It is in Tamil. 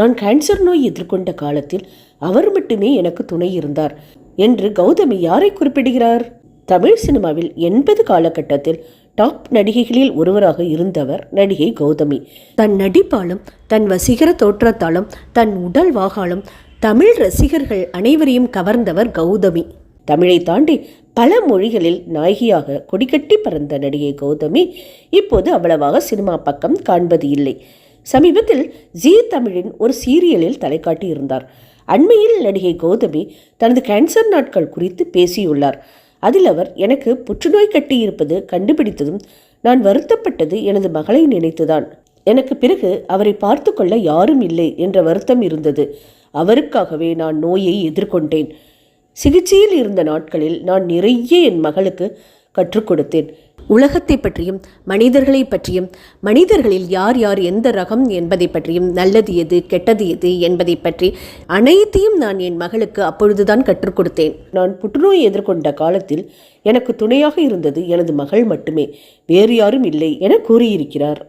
நான் கேன்சர் நோய் எதிர்கொண்ட காலத்தில் அவர் மட்டுமே எனக்கு துணை இருந்தார் என்று கௌதமி யாரை குறிப்பிடுகிறார்? தமிழ் சினிமாவில் எண்பது காலகட்டத்தில் டாப் நடிகைகளில் ஒருவராக இருந்தவர் நடிகை கௌதமி. தன் நடிப்பாலும் தன் வசீகர தோற்றத்தாலும் தன் உடல் வாகாலும் தமிழ் ரசிகர்கள் அனைவரையும் கவர்ந்தவர் கௌதமி. தமிழை தாண்டி பல மொழிகளில் நாயகியாக கொடிகட்டி பறந்த நடிகை கௌதமி இப்போது அவ்வளவாக சினிமா பக்கம் காண்பது இல்லை. சமீபத்தில் ஜீ தமிழின் ஒரு சீரியலில் தலைக்காட்டி இருந்தார். அண்மையில் நடிகை கௌதமி தனது கேன்சர் நாட்கள் குறித்து பேசியுள்ளார். அதில் அவர் எனக்கு புற்றுநோய் கட்டி இருப்பது கண்டுபிடித்ததும் நான் வருத்தப்பட்டது எனது மகளை நினைத்துதான். எனக்கு பிறகு அவரை பார்த்து கொள்ள யாரும் இல்லை என்ற வருத்தம் இருந்தது. அவருக்காகவே நான் நோயை எதிர்கொண்டேன். சிகிச்சையில் இருந்த நாட்களில் நான் நிறைய என் மகளுக்கு கற்றுக் கொடுத்தேன். உலகத்தை பற்றியும் மனிதர்களை பற்றியும் மனிதர்களில் யார் யார் எந்த ரகம் என்பதை பற்றியும் நல்லது எது கெட்டது எது என்பதை பற்றி அனைத்தையும் நான் என் மகளுக்கு அப்பொழுதுதான் கற்றுக் கொடுத்தேன். நான் புற்றுநோய் எதிர்கொண்ட காலத்தில் எனக்கு துணையாக இருந்தது எனது மகள் மட்டுமே. வேறு யாரும் இல்லை என கூறியிருக்கிறார்.